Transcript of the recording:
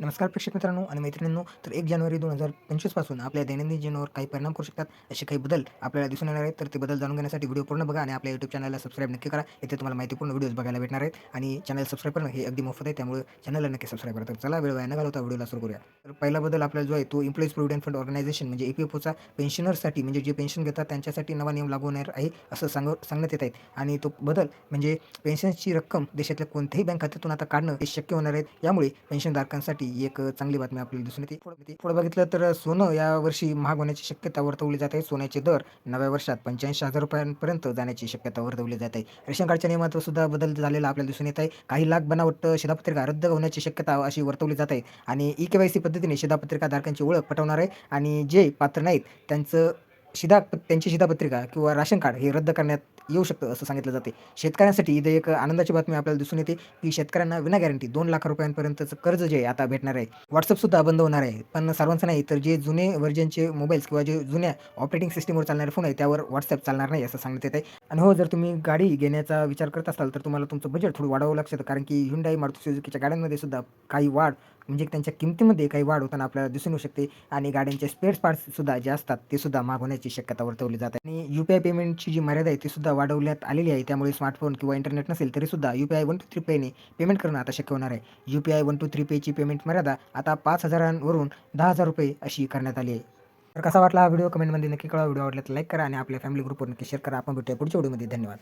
नमस्कार प्रेक्षक मित्रांनो आणि मैत्रिणींनो तर एक जानेवारी दोन हजार पंचवीसपासून आपल्या दैनंदिन जीवनावर काही परिणाम करू शकतात. असे काही बदल आपल्याला दिसून येणार आहेत तर ते बदल जाणून घेण्यासाठी व्हिडिओ पूर्ण बघा आणि आपल्या यूट्यूब चॅनलला सबस्क्राईब नक्की करा. इथे तुम्हाला माहितीपूर्ण व्हिडिओज बघायला भेटणार आहेत आणि चॅनल सबस्क्राईब करणं हे अगदी मोफत आहे त्यामुळे चॅनलला नक्की सबस्क्राईब करा. तर चला वेळ वाया न घालवता व्हिडिओला सुरू करूया. तर पहिला बदल आपल्याला जो आहे तो एम्प्लॉईज प्रोव्हिडंट फंड ऑर्गनायझेशन म्हणजे ईपीएफओचा पी एफ ओचा पेन्शनरसाठी म्हणजे जे पेन्शन घेतात त्यांच्यासाठी नवा नियम लागू होणार आहे असं सांग सांगण्यात येत आहे आणि तो बदल म्हणजे पेन्शनची रक्कम देशातल्या कोणत्याही बँक खात्यातून आता काढणं हे शक्य होणार आहे. यामुळे पेन्शनधारकांसाठी ही एक चांगली बातमी आपल्याला दिसून येते. पुढे बघितलं तर सोनं यावर्षी महाग होण्याची शक्यता वर्तवली जात आहे. सोन्याचे दर नव्या वर्षात पंच्याऐंशी हजार रुपयांपर्यंत जाण्याची शक्यता वर्तवली जात आहे. रेशन कार्डच्या नियमात सुद्धा बदल झालेला आपल्याला दिसून येत आहे. काही लाख बनावट शिधापत्रिका रद्द होण्याची शक्यता अशी वर्तवली जात आहे. आणि ई के वाय सी पद्धतीने शिधापत्रिका धारकांची ओळख पटवणार आहे. आणि जे पात्र नाहीत त्यांचं शिधा त्यांची शिधापत्रिका किंवा राशन कार्ड हे रद्द करण्यात येऊ शकतं असं सांगितलं जाते. शेतकऱ्यांसाठी इथे एक आनंदाची बातमी आपल्याला दिसून येते की शेतकऱ्यांना विना गॅरंटी दोन लाख रुपयांपर्यंतचं कर्ज जे आहे आता भेटणार आहे व्हॉट्सअपसुद्धा बंद होणार आहे. पण सर्वांचं नाही तर जे जुने व्हर्जनचे मोबाईल्स किंवा जे जुन्या ऑपरेटिंग सिस्टीमवर चालणारे फोन आहे त्यावर व्हॉट्सअप चालणार नाही असं सांगण्यात येत आहे. आणि हो जर तुम्ही गाडी घेण्याचा विचार करत असाल तर तुम्हाला तुमचं बजेट थोडं वाढवावं लागतं कारण की हुंडाई मारुती सुझुकीच्या गाड्यांमध्ये सुद्धा काही वाढ म्हणजे त्यांच्या किमतीमध्ये काही वाढ होताना आपल्याला दिसून येऊ शकते. आणि गाड्यांचे स्पेअर पार्ट्ससुद्धा जे असतात ते सुद्धा मागवण्याची होण्याची शक्यता वर्तवली जाते आणि यू पी आय पेमेंटची जी मर्यादा आहे ती सुद्धा वाढवण्यात आलेली आहे. त्यामुळे स्मार्टफोन किंवा इंटरनेट नसेल तरी सुद्धा U P I one two three पेने पेमेंट करणं आता शक्य होणार आहे. U P I one two three पेची payment मर्यादा आता पाच हजारांवरून दहा हजार रुपये अशी करण्यात आली आहे. तर कसा वाटला हा व्हिडिओ कमेंटमध्ये नक्की कळवा. व्हिडिओ आवडला तर लाईक करा आणि आपल्या फॅमिली ग्रुपवर नक्की शेअर करा. आपण भेटूया पुढच्या व्हिडिओमध्ये धन्यवाद.